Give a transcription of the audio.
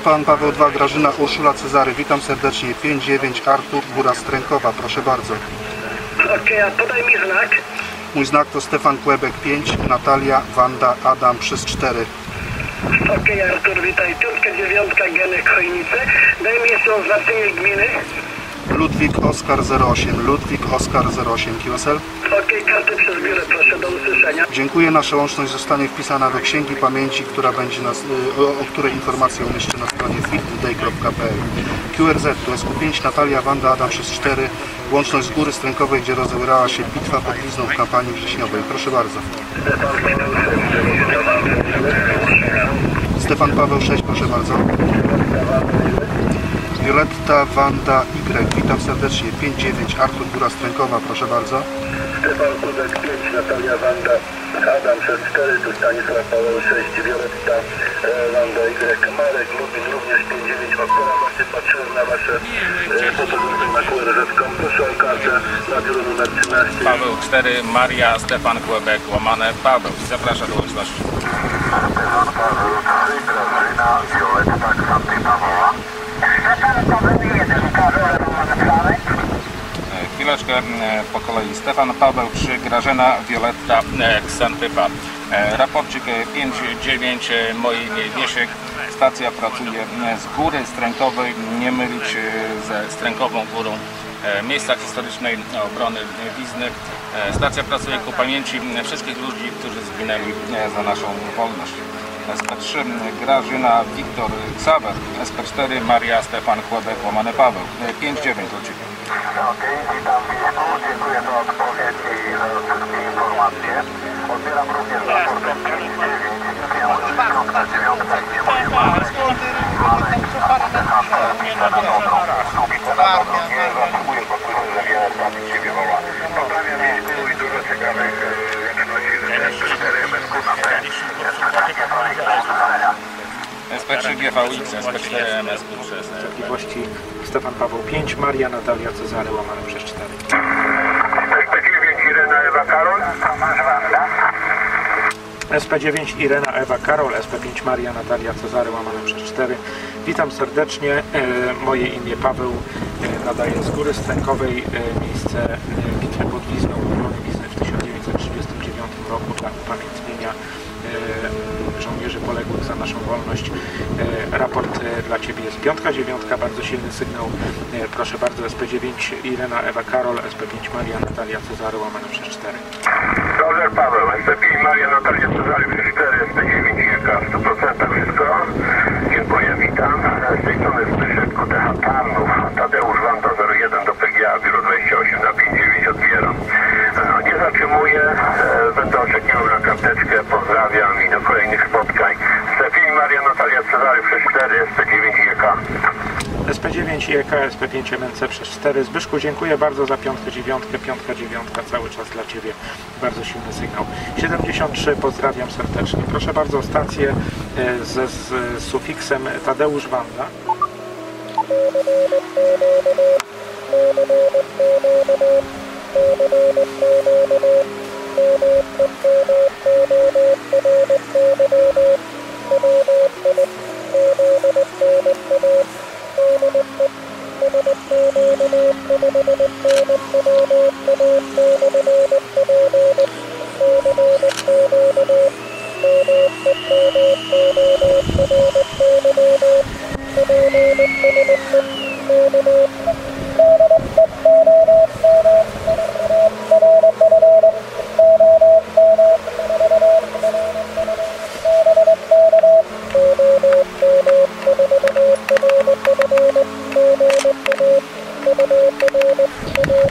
Stefan Paweł II, Grażyna Urszula Cezary. Witam serdecznie. 5-9 Artur Góra Strękowa. Proszę bardzo. Okej, a podaj mi znak. Mój znak to Stefan Kłebek 5, Natalia, Wanda, Adam przez 4. Okej, Artur, witaj. Piątka, dziewiątka, Genek, Chojnice. Daj mi jeszcze oznaczenie gminy. Ludwik Oskar 08. Ludwik Oskar 08. QSL. Okej, kartę przez biurę, proszę, do usłyszenia. Dziękuję. Nasza łączność zostanie wpisana do księgi pamięci, która będzie nas, y, o, o której informacje umieszczę na stronie fittoday.pl. QRZ to SQ5 Natalia Wanda Adam przez 4. Łączność z Góry Strękowej, gdzie rozegrała się bitwa pod Lizną w kampanii wrześniowej. Proszę bardzo. Stefan Paweł 6, proszę bardzo. Violetta Wanda Y. Witam serdecznie. 5-9 Artur Góra Strękowa, proszę bardzo. Stefan Kudek 5, Natalia Wanda, Adam przez 4, tu Stanisław Paweł 6, Violetta, e, Wanda Y, Marek, Lubin również 5, 9, Okora, właśnie patrzyłem na Wasze e, fotografie na QRZ.com, proszę o kartę na biuro numer 13. Paweł 4, Maria, Stefan Kłebek, łamane Paweł. Zapraszam do łączności. E, Chwileczkę e, po kolei. Stefan Paweł 3, Grażyna Wioletta e, Ksantypa. E, Raporcik e, 5-9, e, moje imię Wiesiek. Stacja pracuje e, z góry Strękowej, nie mylić e, ze Strękową Górą. E, Miejsca historycznej obrony Wizny. E, Stacja pracuje ku pamięci wszystkich ludzi, którzy zginęli e, za naszą wolność. SP3 Grażyna Wiktor Ksawer, SP4 Maria Stefan Kłebek łamane Paweł. E, 5-9 do Ciebie. Okej, witam Państwu, dziękuję za odpowiedź i za wszystkie informacje. Odbieram również raport 59, piątka, dziewiątka, gdzie moje mamy SP3 GVX, SP4 MS przez Częstotliwości Stefan Paweł 5, Maria Natalia Cezary łamane przez 4. SP9 Irena Ewa Karol, Tomasz Wanda. SP9 Irena Ewa Karol, SP5 Maria Natalia Cezary łamane przez 4. Witam serdecznie, e, moje imię Paweł, e, nadaję z Góry Stękowej e, miejsce bitwy pod Wizną, w 1939 roku dla upamiętnienia poległych za naszą wolność. E, Raport e, dla Ciebie jest piątka, dziewiątka, bardzo silny sygnał. E, Proszę bardzo, SP9 Irena Ewa Karol, SP5 Maria Natalia Cezary łamane przez 4. Roger Paweł, SP5 Maria Natalia Cezary przez 4, SP9 Jaka, w 100% 5 i EKS P5MNC przez 4. Zbyszku, dziękuję bardzo za piątkę, dziewiątkę, piątka, dziewiątka, cały czas dla Ciebie. Bardzo silny sygnał. 73, pozdrawiam serdecznie. Proszę bardzo, stację ze, z sufiksem Tadeusz Wanda. Thank you. Thank you. Thank you.